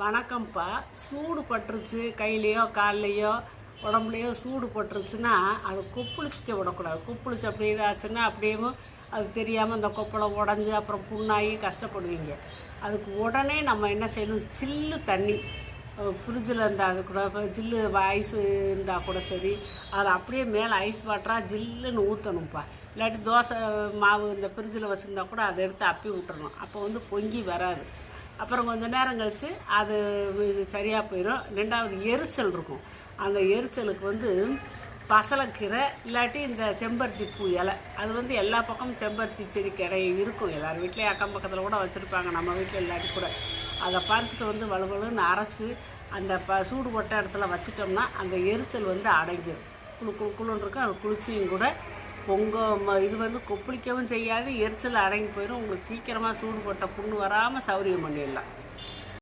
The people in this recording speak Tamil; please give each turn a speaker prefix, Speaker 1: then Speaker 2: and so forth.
Speaker 1: வணக்கம்ப்பா. சூடு பட்டுருச்சு கையிலையோ கால்லையோ உடம்புலையோ சூடு பட்டுருச்சுன்னா அது கொப்புளிக்க விடக்கூடாது. கொப்புளிச்சு அப்படி ஆச்சுன்னா அப்படியே அது தெரியாமல் இந்த கொப்பளை உடஞ்சி அப்புறம் புண்ணாகி கஷ்டப்படுவீங்க. அதுக்கு உடனே நம்ம என்ன செய்யணும்? சில்லு தண்ணி. ஃப்ரிட்ஜில் இருந்தால் கூட ஜில்லு ஐஸ் இருந்தால் கூட சரி அதை அப்படியே மேலே ஐஸ் வாட்டராக ஜில்லுன்னு ஊற்றணும்ப்பா இல்லாட்டி தோசை மாவு இந்த ஃப்ரிட்ஜில் வச்சுருந்தா கூட அதை எடுத்து அப்பி விட்டுறணும். அப்போ வந்து பொங்கி வராது. அப்புறம் கொஞ்சம் நேரம் கழித்து அது இது சரியாக போயிடும். ரெண்டாவது எரிச்சல் இருக்கும். அந்த எரிச்சலுக்கு வந்து பசலக்கீரை இல்லாட்டி இந்த செம்பருத்தி பூ இலை. அது வந்து எல்லா பக்கமும் செம்பருத்தி செடி கிடை இருக்கும். எல்லார் வீட்லேயும் அக்கம் பக்கத்தில் கூட வச்சுருப்பாங்க. நம்ம வீட்டில் இல்லாட்டி கூட. அதை பறிச்சுட்டு வந்து வலுவலுன்னு அரைச்சி அந்த ப சூடு போட்ட இடத்துல வச்சிட்டோம்னா அந்த எரிச்சல் வந்து அடங்கிடும் குளு குளு குளுன்னு இருக்கும். அது குளிச்சியும் கூட பொங்க ம- இது வந்து கொப்பளிக்கவும் செய்யாது. எரிச்சல் அடங்கி போயிடும் உங்களுக்கு சீக்கிரமாக சூடு போட்ட புண்ணு வராமல் சௌரியம் பண்ணிடலாம்.